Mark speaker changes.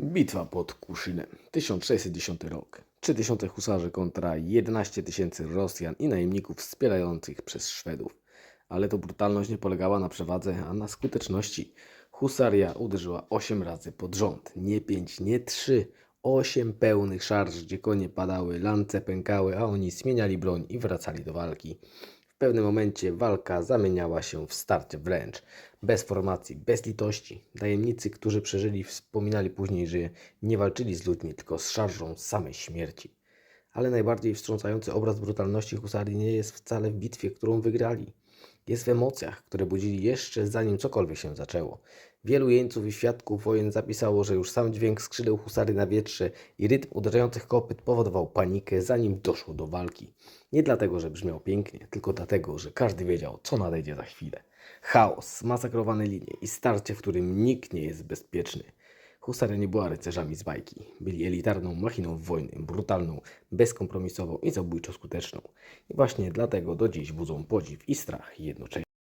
Speaker 1: Bitwa pod Kuszynem, 1610 rok. 3000 husarzy kontra 11 tysięcy Rosjan i najemników wspierających przez Szwedów. Ale to brutalność nie polegała na przewadze, a na skuteczności. Husaria uderzyła 8 razy pod rząd. Nie 5, nie 3, 8 pełnych szarż, gdzie konie padały, lance pękały, a oni zmieniali broń i wracali do walki. W pewnym momencie walka zamieniała się w starcie wręcz. Bez formacji, bez litości. Tajemnicy, którzy przeżyli, wspominali później, że nie walczyli z ludźmi, tylko z szarżą samej śmierci. Ale najbardziej wstrząsający obraz brutalności husarii nie jest wcale w bitwie, którą wygrali. Jest w emocjach, które budzili jeszcze zanim cokolwiek się zaczęło. Wielu jeńców i świadków wojen zapisało, że już sam dźwięk skrzydeł husary na wietrze i rytm uderzających kopyt powodował panikę, zanim doszło do walki. Nie dlatego, że brzmiał pięknie, tylko dlatego, że każdy wiedział, co nadejdzie za chwilę. Chaos, masakrowane linie i starcie, w którym nikt nie jest bezpieczny. Husaria nie była rycerzami z bajki. Byli elitarną machiną wojny, brutalną, bezkompromisową i zabójczo skuteczną. I właśnie dlatego do dziś budzą podziw i strach jednocześnie.